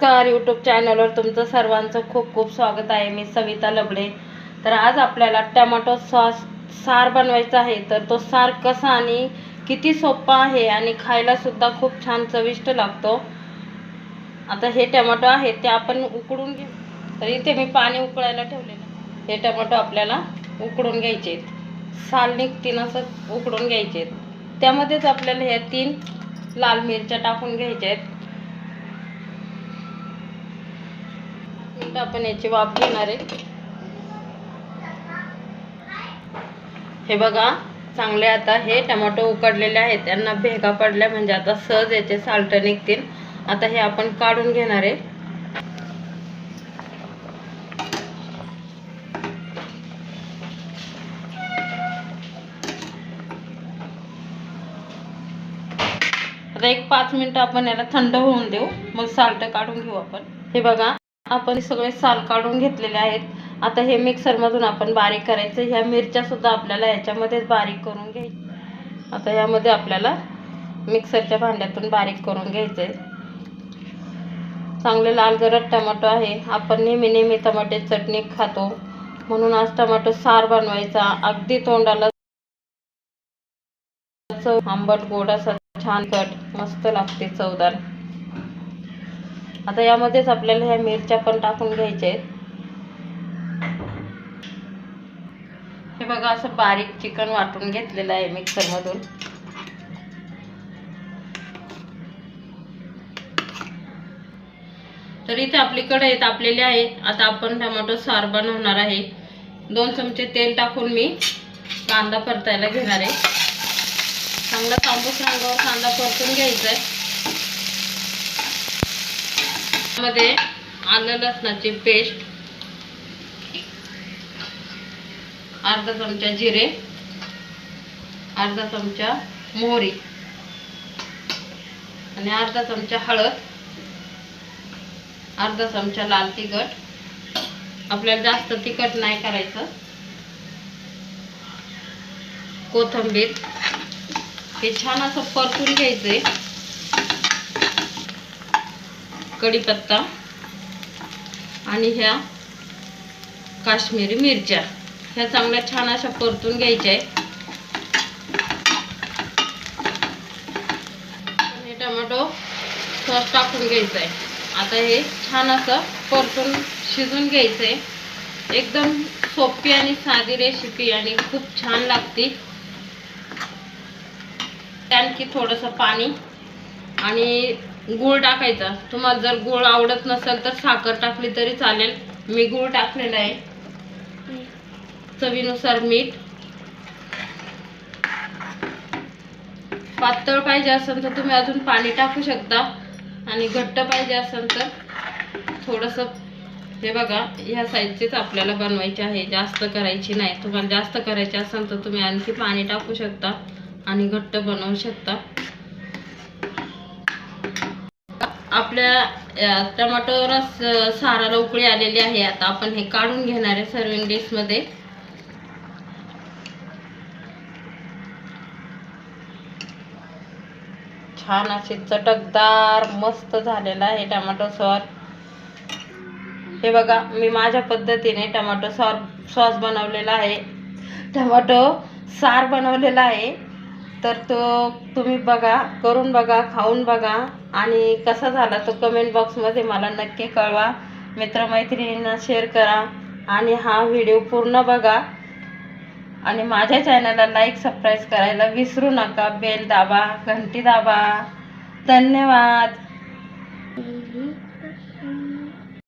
नमस्कार यूट्यूब चॅनलवर तुमचं सर्वांचं खूप खूप स्वागत आहे. मी सविता लबडे. तर आज आपल्याला टमॅटो सॉस सार बनवायचा आहे. तर तो सार कसा आणि किती सोपा आहे आणि खायला सुद्धा खूप छान चविष्ट लागतो. आता हे टमॅटो आहे ते आपण उकडून घेऊ. तर इथे मी पाणी उकळायला ठेवलेलं हे टमॅटो आपल्याला उकडून घ्यायचे आहेत. साल निघतीन असं उकडून घ्यायचे आहेत. त्यामध्येच आपल्याला ह्या तीन लाल मिरच्या टाकून घ्यायच्या आहेत. आता आपण याची वाफ घेणार आहे. हे बघा चांगले आता हे टमाटो उकडलेले आहेत. त्यांना भेगा पडल्या म्हणजे आता सहज याचे साल्ट निघतील. आता हे आपण काढून घेणार आहे. आता एक पाच मिनटं आपण याला थंड होऊन देऊ. मग साल्ट काढून घेऊ आपण. हे बघा. आपण सगळे साल काढून घेतलेले आहेत. आता हे मिक्सरमधून आपण बारीक करायचं. ह्या मिरच्या सुद्धा आपल्याला याच्यामध्येच बारीक करून घ्यायची आता यामध्ये आपल्याला मिक्सरच्या भांड्यातून बारीक करून घ्यायचं आहे चांगले लाल टमाटो आहे. आपण नेहमी नेहमी टमाटे चटणी खातो. म्हणून आज टमाटो सार बनवायचा. अगदी तोंडाला आंबट गोड असा छान कट. मस्त लागते चवदार. आता यामध्येच आपल्याला ह्या मिरच्या पण टाकून घ्यायच्या आहेत. हे बघा असं बारीक चिकन वाटून घेतलेलं आहे मिक्सरमधून. तर इथे आपली कढई तापलेली आहे आता आपण टोमॅटो सार बनवणार आहे. दोन चमचे तेल टाकून मी कांदा परतायला घेणार आहे. चांगला तांबूस रंगावर कांदा परतून घ्यायचा आहे. मध्ये आलं लसणाची पेस्ट. अर्धा चमचा जिरे. अर्धा चमचा मोहरी. आणि अर्धा चमचा हळद. अर्धा चमचा लाल तिखट. आपल्याला जास्त तिखट नाही करायचं. कोथंबीर. हे छान असं परतून घ्यायचंय. कढीपत्ता आणि ह्या काश्मीरी मिरच्या. ह्या चांगल्या छान अशा परतून घ्यायच्या आहे टोमॅटो सॉस टाकून घ्यायचं आहे. आता हे छान असं परतून शिजून घ्यायचं आहे एकदम सोपी आणि साधी रेसिपी आणि खूप छान लागते. आणखी थोडंसं पाणी आणि गूळ टाकायचा. तुम्हाला जर गूळ आवडत नसेल तर साखर टाकली तरी चालेल. मी गूळ टाकलेला आहे चवीनुसार मीठ. पातळ पाहिजे असेल तर तुम्ही अजून पाणी टाकू शकता. आणि घट्ट पाहिजे असेल तर थोडंसं हे बघा ह्या साईजचीच आपल्याला बनवायची आहे. जास्त करायची नाही. तुम्हाला जास्त करायची असेल तर तुम्ही आणखी पाणी टाकू शकता आणि घट्ट बनवू शकता. आपल्या टमाटोवर रस साराला उकळी आलेली आहे. आता आपण हे काढून घेणार आहे सर्विंग डिशमध्ये छान असे चटकदार मस्त झालेला आहे टमाटो सॉस. हे बघा मी माझ्या पद्धतीने टमाटो सॉस सॉस बनवलेला आहे. टमाटो सार बनवलेला आहे. तर तो तुम्ही बघा करून बघा खाऊन बघा. आणि कसा झाला तो कमेंट बॉक्समध्ये मला नक्की कळवा. मित्रमैत्रिणींना शेअर करा आणि हा व्हिडिओ पूर्ण बघा. आणि माझ्या चॅनलला लाईक सबस्क्राईब करायला विसरू नका. बेल दाबा घंटी दाबा. धन्यवाद.